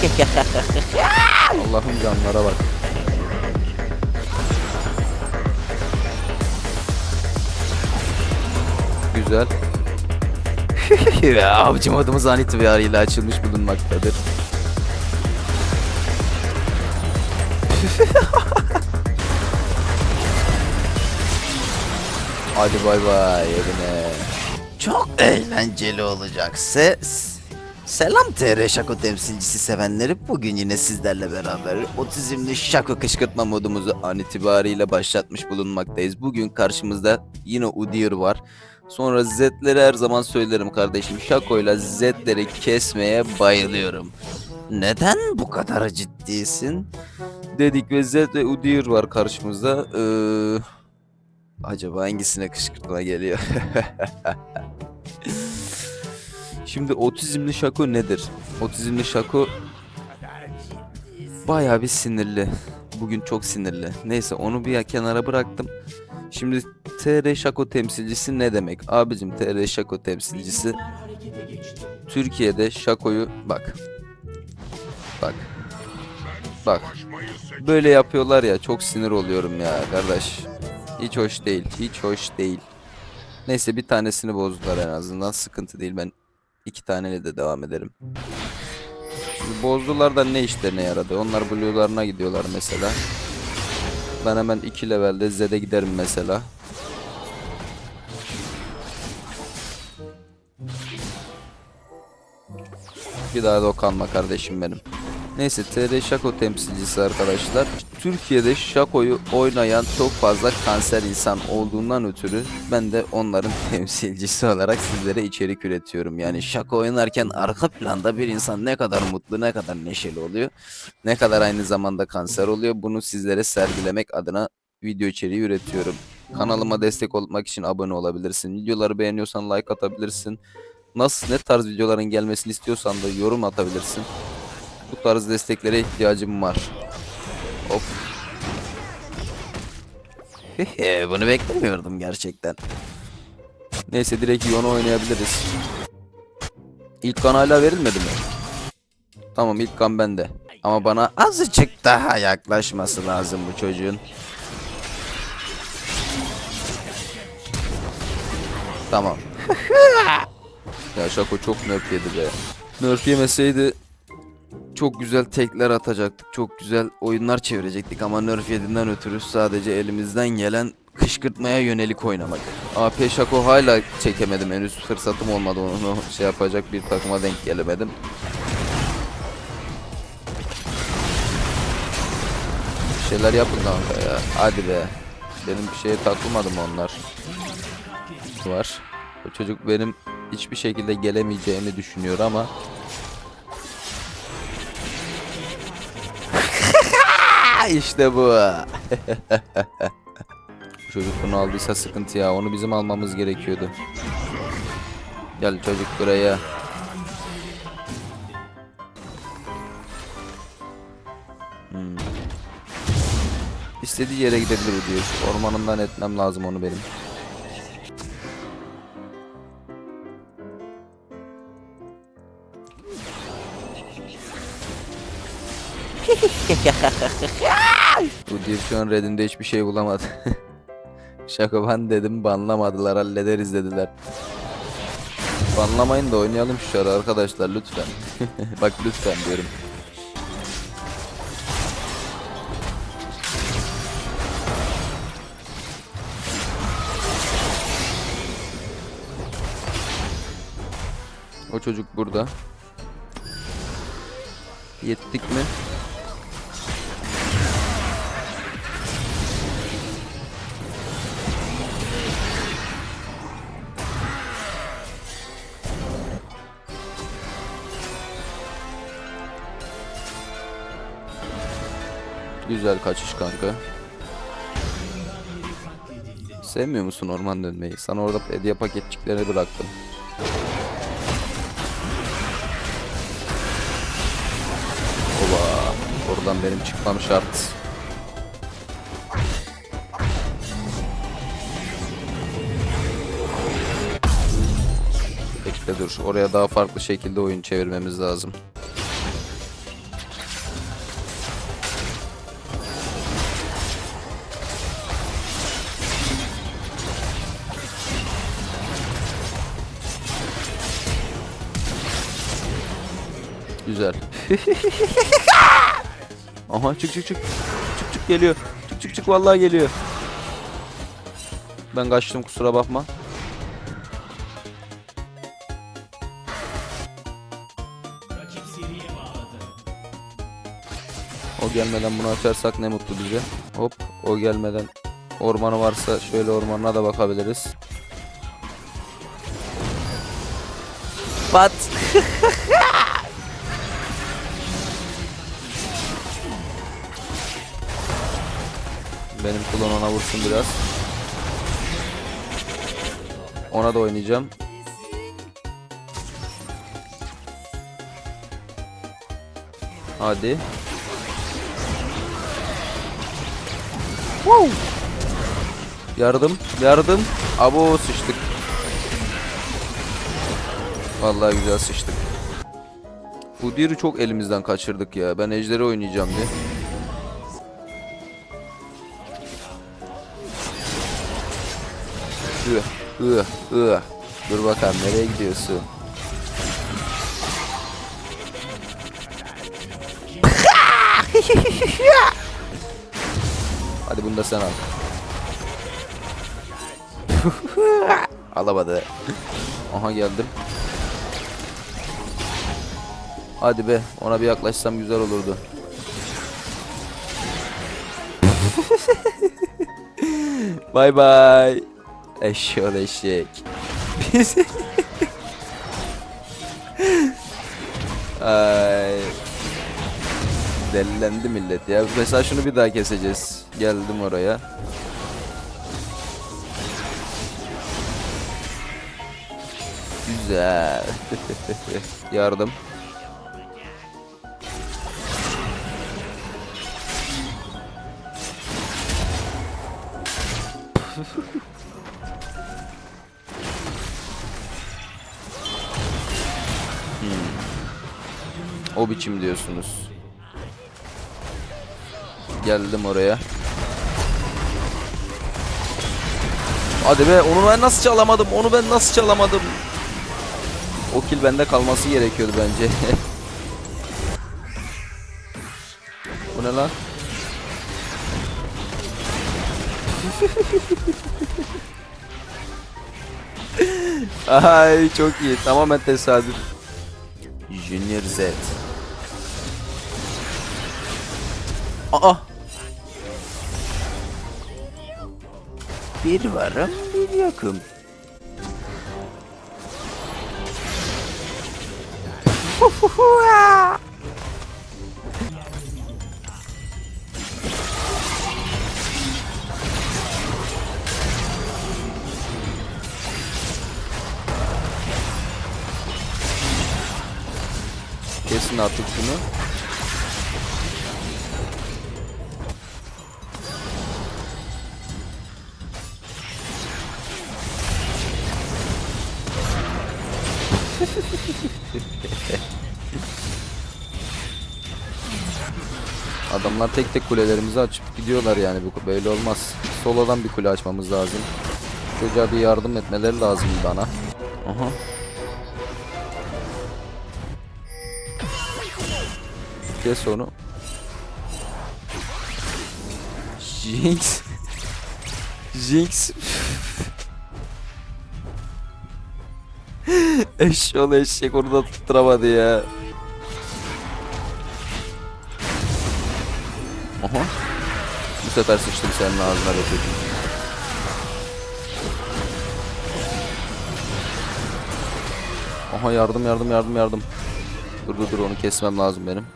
Allah'ım canlara bak. Güzel. Ve avcı modumuz an itibariyle açılmış bulunmaktadır. Hadi bay bay evine. Çok eğlenceli olacak ses. Selam TR Şako temsilcisi sevenleri. Bugün yine sizlerle beraber otizmli şako kışkırtma modumuzu an itibariyle başlatmış bulunmaktayız. Bugün karşımızda yine Udyr var. Sonra Z'leri her zaman söylerim kardeşim. Şako'yla Z'leri kesmeye bayılıyorum. Neden bu kadar ciddisin? Dedik ve Z ve Udyr var karşımızda. Ee, acaba hangisine kışkırtma geliyor? Şimdi otizmli Şako nedir? Otizmli Şako bayağı bir sinirli. Bugün çok sinirli. Neyse onu bir kenara bıraktım. Şimdi TR Şako temsilcisi ne demek? Abicim TR Şako temsilcisi Türkiye'de Şako'yu bak. Bak. Bak. Böyle yapıyorlar ya çok sinir oluyorum ya kardeş. Hiç hoş değil. Hiç hoş değil. Neyse bir tanesini bozdular en azından. Sıkıntı değil. Ben iki taneyle de devam ederim. Şimdi bozdular da ne işlerine yaradı? Onlar blue'larına gidiyorlar mesela. Ben hemen 2 levelde Z'de giderim mesela. Bir daha dokanma kardeşim benim. Neyse TR Şako temsilcisi arkadaşlar. Türkiye'de Şako'yu oynayan çok fazla kanser insan olduğundan ötürü ben de onların temsilcisi olarak sizlere içerik üretiyorum. Yani Şako oynarken arka planda bir insan ne kadar mutlu ne kadar neşeli oluyor. Ne kadar aynı zamanda kanser oluyor. Bunu sizlere sergilemek adına video içeriği üretiyorum. Kanalıma destek olmak için abone olabilirsin. Videoları beğeniyorsan like atabilirsin. Nasıl ne tarz videoların gelmesini istiyorsan da yorum atabilirsin. Bu tarz desteklere ihtiyacım var. Hop. Bunu beklemiyordum gerçekten. Neyse direkt Yon'u oynayabiliriz. İlk kan hala verilmedi mi? Tamam ilk kan bende. Ama bana Azıcık daha yaklaşması lazım bu çocuğun. Tamam. ya Şako çok nerf yedi be. Nerf yemeseydi çok güzel tekler atacaktık. Çok güzel oyunlar çevirecektik ama nerf yediğinden ötürü sadece elimizden gelen kışkırtmaya yönelik oynamak. AP Şako hala çekemedim henüz fırsatım olmadı onu şey yapacak bir takıma denk gelemedim. Bir şeyler yapın kanka ya. Hadi be. Benim bir şeye takılmadı mı onlar? Var. O çocuk benim hiçbir şekilde gelemeyeceğimi düşünüyor ama işte bu. Çocuk bunu aldıysa sıkıntı ya. Onu bizim almamız gerekiyordu. Gel çocuk buraya. Hmm. İstediği yere gidebilir diyor. Ormanından etmem lazım onu benim. Bu diyor şu an Red'inde hiçbir şey bulamadı. Şakaban dedim banlamadılar hallederiz dediler. Banlamayın da oynayalım şu şarı arkadaşlar lütfen. Bak lütfen diyorum. O çocuk burada. Yettik mi? Güzel kaçış kanka. Sevmiyor musun orman dönmeyi? Sana orada hediye paketçiklerini bıraktım. Oba. Oradan benim çıkmam şart. Bekle dur. Oraya daha farklı şekilde oyun çevirmemiz lazım. Aha çık çık çık. Çık çık geliyor. Çık çık çık vallahi geliyor. Ben kaçtım kusura bakma. O gelmeden bunu açarsak ne mutlu bize. Hop o gelmeden ormanı varsa şöyle ormanına da bakabiliriz. Pat. Benim kulon ona vursun biraz. Ona da oynayacağım. Hadi. Wow. Yardım, yardım. Abo sıçtık. Vallahi güzel sıçtık. Udyr'ı çok elimizden kaçırdık ya. Ben ejderi oynayacağım diye. Ih, ih, ih. Dur bakalım nereye gidiyorsun? Hadi bunu da sen al. Alamadı. Aha geldim. Hadi be ona bir yaklaşsam güzel olurdu. Bay bay. Eşşoğlu eşek. Biz... Ay. Delilendi millet ya. Mesela şunu bir daha keseceğiz. Geldim oraya. Güzel. Yardım. O biçim diyorsunuz. Geldim oraya. Hadi be onu ben nasıl çalamadım? Onu ben nasıl çalamadım? O kill bende kalması gerekiyordu bence. Bu ne lan? Ay çok iyi. Tamamen tesadüf. Junior Z. Aa. Bir varım bir yokum. Kesin artık şunu. Adamlar tek tek kulelerimizi açıp gidiyorlar yani bu böyle olmaz. Solodan bir kule açmamız lazım. Çocuğa bir yardım etmeleri lazım bana. Aha. Kes onu. Jinx. Jinx. Eşşoğlu eşek onu da tutturamadı ya. Aha. Bu sefer sıçtım senin ağzına be. Aha yardım yardım yardım yardım. Dur dur dur onu kesmem lazım benim.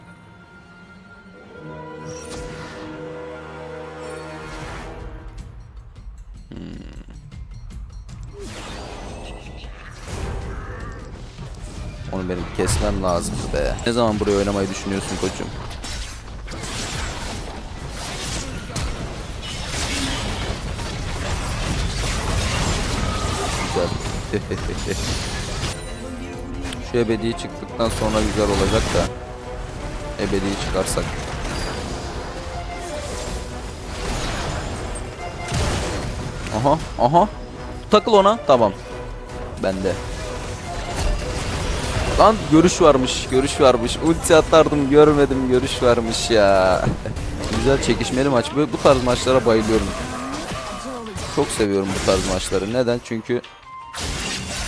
Hmm. Onu benim kesmem lazım be. Ne zaman buraya oynamayı düşünüyorsun koçum? Güzel. Şu ebedi çıktıktan sonra güzel olacak da. Ebediyi çıkarsak. Aha, aha. Takıl ona. Tamam. Bende. Lan görüş varmış, görüş varmış. Ulti atardım, görmedim, görüş varmış ya. Güzel çekişmeli maç. Bu, bu tarz maçlara bayılıyorum. Çok seviyorum bu tarz maçları. Neden? Çünkü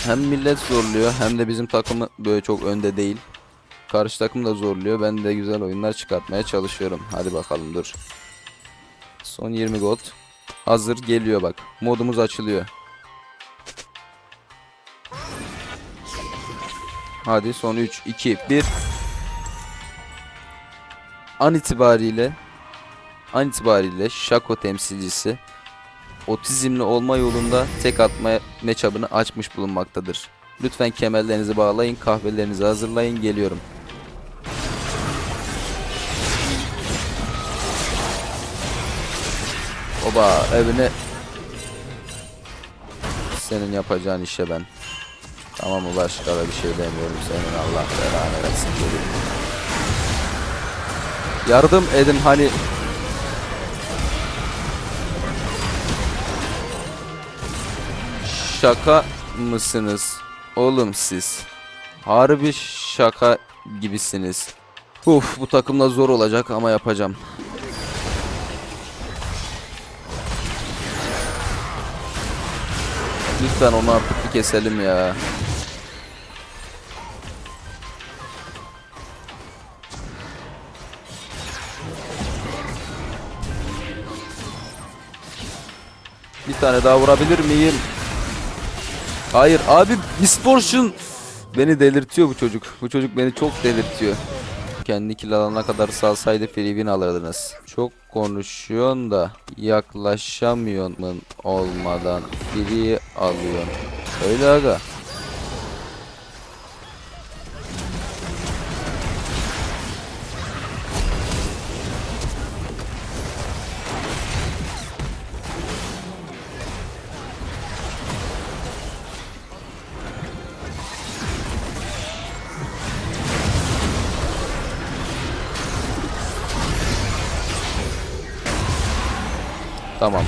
hem millet zorluyor hem de bizim takımı böyle çok önde değil. Karşı takım da zorluyor. Ben de güzel oyunlar çıkartmaya çalışıyorum. Hadi bakalım dur. Son 20 gold. Hazır geliyor bak. Modumuz açılıyor. Hadi son 3, 2, 1. An itibariyle an itibariyle Şako temsilcisi otizmli olma yolunda tek atma matchup'ını açmış bulunmaktadır. Lütfen kemerlerinizi bağlayın, kahvelerinizi hazırlayın, geliyorum. Oba evine senin yapacağın işe ben. Tamam mı başka da bir şey demiyorum senin Allah belanı versin. Yardım edin hani Şaka mısınız oğlum siz? Harbi şaka gibisiniz. Uf bu takımla zor olacak ama yapacağım. Lütfen onu artık bir keselim ya. Bir tane daha vurabilir miyim? Hayır abi misfortune beni delirtiyor bu çocuk. Bu çocuk beni çok delirtiyor. Kendi kill alana kadar salsaydı Filipin alırdınız. Çok konuşuyorsun da yaklaşamıyorsun olmadan free alıyorsun. Öyle aga. Tamam.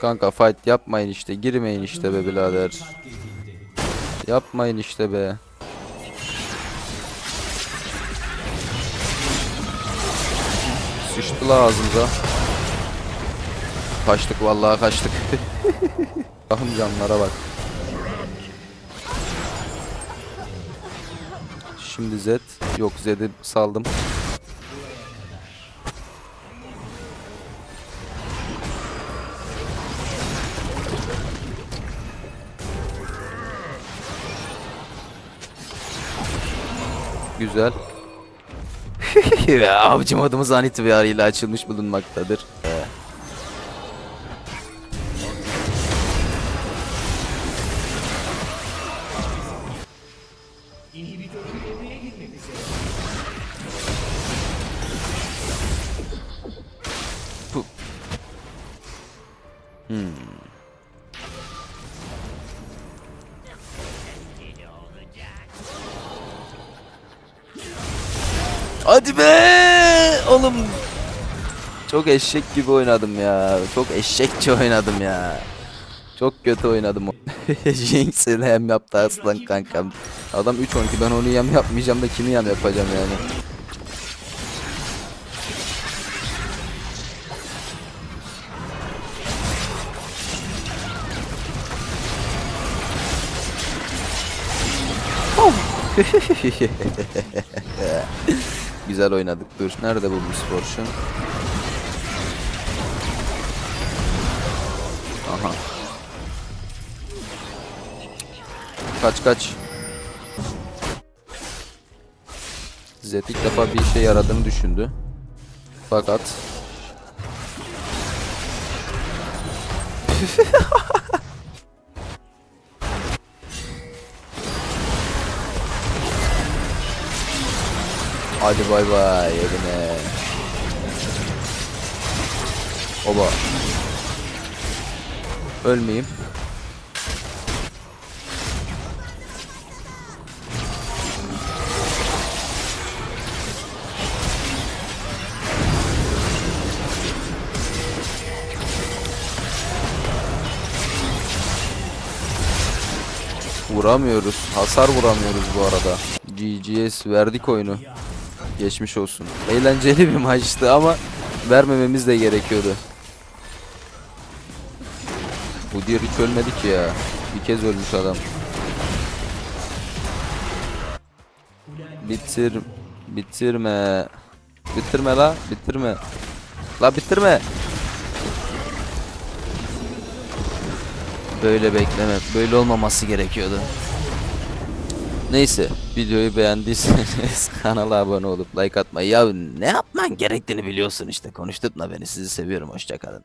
Kanka fight yapmayın işte. Girmeyin işte be birader. Yapmayın işte be. Sıçtı la ağzımıza. Kaçtık vallahi kaçtık. Bakın canlara bak. Şimdi Z. Yok Z'yi saldım. Güzel. Avcı modumuz an itibariyle açılmış bulunmaktadır. Hadi be oğlum. Çok eşek gibi oynadım ya. Çok eşekçe oynadım ya. Çok kötü oynadım. Jinx ile hem yaptı aslan kankam. Adam 3-12 ben onu yem yapmayacağım da kimi yem yapacağım yani. Güzel oynadık. Dur. Nerede bu Miss Fortune? Aha. Kaç kaç. Zed ilk defa bir işe yaradığını düşündü. Fakat Hadi bay bay eline. Oba. Ölmeyeyim. Vuramıyoruz. Hasar vuramıyoruz bu arada. GGS verdik oyunu. Geçmiş olsun. Eğlenceli bir maçtı ama vermememiz de gerekiyordu. Bu diğer hiç ölmedi ki ya. Bir kez ölmüş adam. Bitir bitirme. Bitirme la, bitirme. La bitirme. Böyle bekleme, böyle olmaması gerekiyordu. Neyse, videoyu beğendiyseniz kanala abone olup like atmayı. Ya ne yapman gerektiğini biliyorsun işte. Konuşturtma beni. Sizi seviyorum. Hoşçakalın.